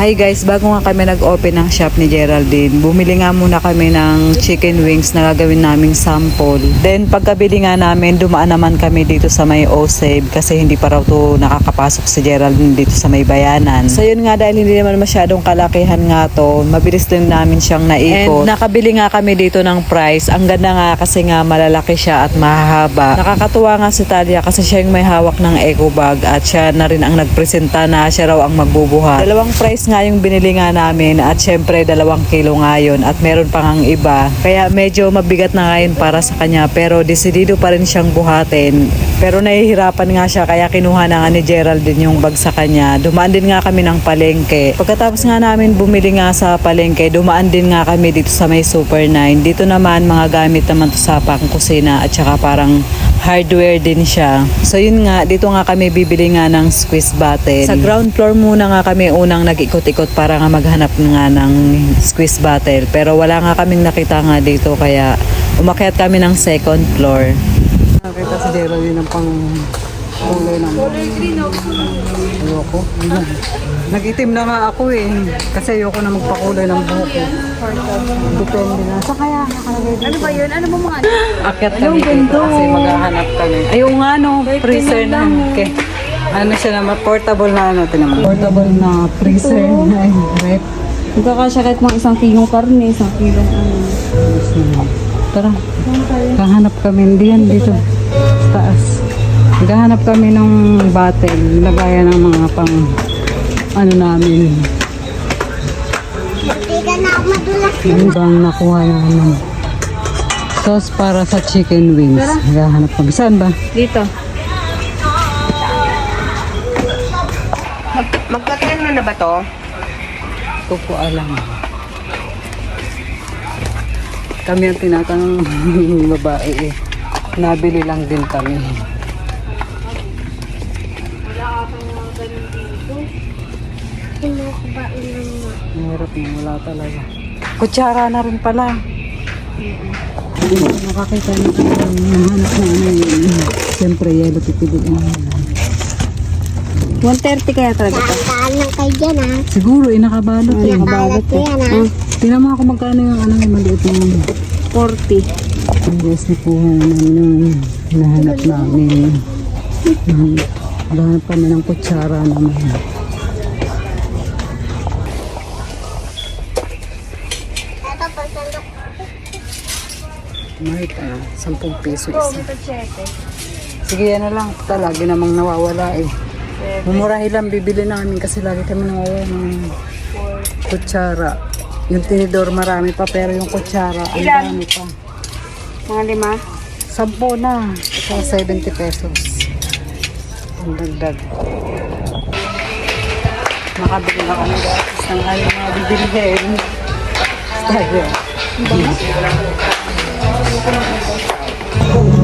Hi guys, bago nga kami nag-open ng shop ni Geraldine, bumili nga muna kami ng chicken wings na gagawin naming sample. Then pagkabili nga namin, dumaan naman kami dito sa may O-Save kasi hindi pa raw to nakakapasok si Geraldine dito sa may bayanan. So yun nga dahil hindi naman masyadong kalakihan nga to, mabilis din namin siyang naikot. And nakabili nga kami dito ng price. Ang ganda nga kasi nga malalaki siya at mahahaba. Nakakatuwa nga si Talia kasi siya yung may hawak ng eco bag at siya na rin ang nagpresenta na siya raw ang magbubuhat. Dalawang price nga yung binili nga namin at syempre dalawang kilo nga yun at meron pa ngang iba. Kaya medyo mabigat na ngayon para sa kanya pero desidido pa rin siyang buhatin. Pero nahihirapan nga siya kaya kinuha na nga ni Geraldine yung bag sa kanya. Dumaan din nga kami ng palengke. Pagkatapos nga namin bumili nga sa palengke, dumaan din nga kami dito sa may Super 9. Dito naman mga gamit naman to sa pangkusina at saka parang hardware din siya. So yun nga, dito nga kami bibili nga ng squeeze bottle. Sa ground floor muna nga kami unang nag-ikot-ikot para nga maghanap nga ng squeeze bottle. Pero wala nga kaming nakita nga dito kaya umakyat kami ng second floor. Nakita si Geraldine ng pang kulay ng Ayoko. Nag-itim na nga ako eh. Kasi ayoko na magpakulay ng buhok ko. Depende na. Sa kaya. Ano ba yun? Ano mo mga Akyat kami dito kasi maghahanap kami. Ayun nga no, freezer na. Okay. Ano siya naman, portable na ano, tinaman. Portable na freezer na rep. Magkakasya kahit mga isang kilong karne, isang kilong ano. Tara, kahanap kami diyan dito sa taas. Naghahanap kami ng bottle, lagayan ng mga pang ano namin. Hindi na ako madulas. Yung bang nakuha namin. Sauce para sa chicken wings. Naghahanap kami. Saan ba? Dito. Magkakailan na na ba to? Ko po alam. Kami ang tinatanong ng babae eh. Nabili lang din kami. Kinukubain lang mo. Mahirap yung wala talaga. Kutsara na rin pala. Nakakita niyo kung nahanap na ano yun. Siyempre, yellow pipiliin mo. 130 kaya talaga to. Tataan lang kayo dyan ha. Siguro, eh, nakabalot eh. Nakalat ko yan ha. Tingnan mo ako magkano yung ano yung maliit yung 40. Ang guys na po namin yung hinahanap namin. Hmm. Hanap kami ng kutsara naman. Ito pa sandok. Mahit ah, 10 piso isa. Sige, yan na lang. Puta, lagi namang nawawala eh. Mumurahin lang bibili namin kasi lagi kami nawawala ng kutsara. Yung tinidor marami pa pero yung kutsara ang dami pa. Mga lima. Sampo na. Sa 70 pesos. Ang dagdag. Makabili na kami guys ng aming mga bibilihin. Tayo.